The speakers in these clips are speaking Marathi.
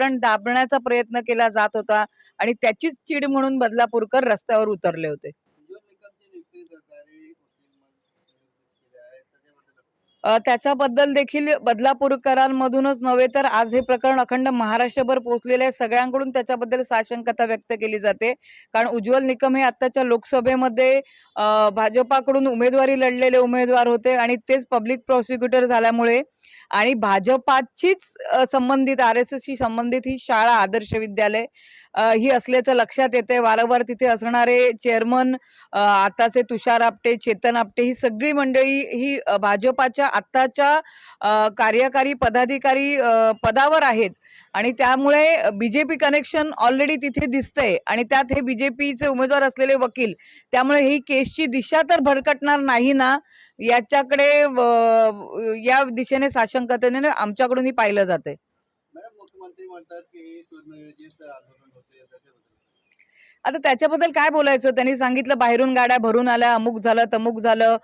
पण दाबण्याचा प्रयत्न केला जात होता आणि त्याचीच चीड म्हणून बदलापूरकर रस्त्यावर उतरले होते उज्ज्वल निकमची नियुक्ती सरकारी वकील केली आहे त्याच्याबद्दल देखील बदलापूरकरांमधूनच नव्हे तर आज हे प्रकरण अखंड महाराष्ट्रभर पोहोचलेलं आहे. सगळ्यांकडून त्याच्याबद्दल साशंकता व्यक्त केली जाते. कारण उज्ज्वल निकम हे आत्ताच्या लोकसभेमध्ये भाजपाकडून उमेदवारी लढलेले उमेदवार होते आणि तेच पब्लिक प्रॉसिक्युटर झाल्यामुळे आणि भाजपाचीच संबंधित आर एस एसशी संबंधित ही शाळा आदर्श विद्यालय ही असल्याचं लक्षात येते वारंवार तिथे असणारे चेअरमन आताचे तुषार आपटे चेतन आपटे ही सगळी मंडळी ही भाजपाच्या आत्ताच्या कार्यकारी पदाधिकारी पदावर आहेत. आणि त्यामुळे B J P connection already तिथे दिसतंय. आणि त्यात हे बी जे पीचे उमेदवार असलेले वकील त्यामुळे ही केसची दिशा तर भरकटणार नाही ना? याच्याकडे या दिशेने साशंकतेने आमच्याकडूनही पाहिलं जाते मुख्यमंत्री म्हणतात की हे सुनियोजित आंदोलन होते त्याच्याबद्दल आता त्याच्याबद्दल काय बोलायचं? त्यांनी सांगितलं बाहेरून गाड्या भरून आल्या अमुक झालं तमुक झालं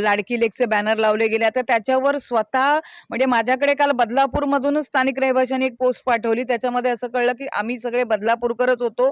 लाडकी लेकचे बॅनर लावले गेले. आता त्याच्यावर स्वतः म्हणजे माझ्याकडे काल बदलापूरमधूनच स्थानिक रहिवाशांनी एक पोस्ट पाठवली. त्याच्यामध्ये असं कळलं की आम्ही सगळे बदलापूरकरच होतो.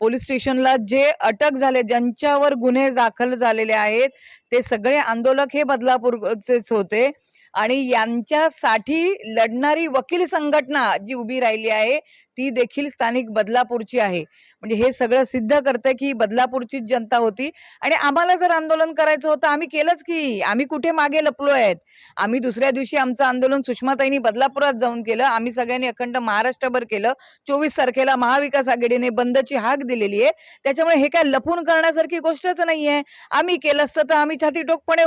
पोलीस स्टेशनला जे अटक झाले ज्यांच्यावर गुन्हे दाखल झालेले आहेत ते सगळे आंदोलक हे बदलापूरचेच होते. आणि यांच्यासाठी लढणारी वकील संघटना जी उभी राहिली आहे ती देखील स्थानिक बदलापूरची आहे. म्हणजे हे सगळं सिद्ध करतं की बदलापूरचीच जनता होती. आणि आम्हाला जर आंदोलन करायचं होतं आम्ही केलंच की. आम्ही कुठे मागे लपलो आहेत? आम्ही दुसऱ्या दिवशी आमचं आंदोलन सुषमाताईंनी बदलापुरात जाऊन केलं. आम्ही सगळ्यांनी अखंड महाराष्ट्रभर केलं. चोवीस तारखेला महाविकास आघाडीने बंदची हाक दिलेली आहे. त्याच्यामुळे हे काय लपून करण्यासारखी गोष्टच नाही आहे आम्ही केलं असतं तर आम्ही छातीटोकपणे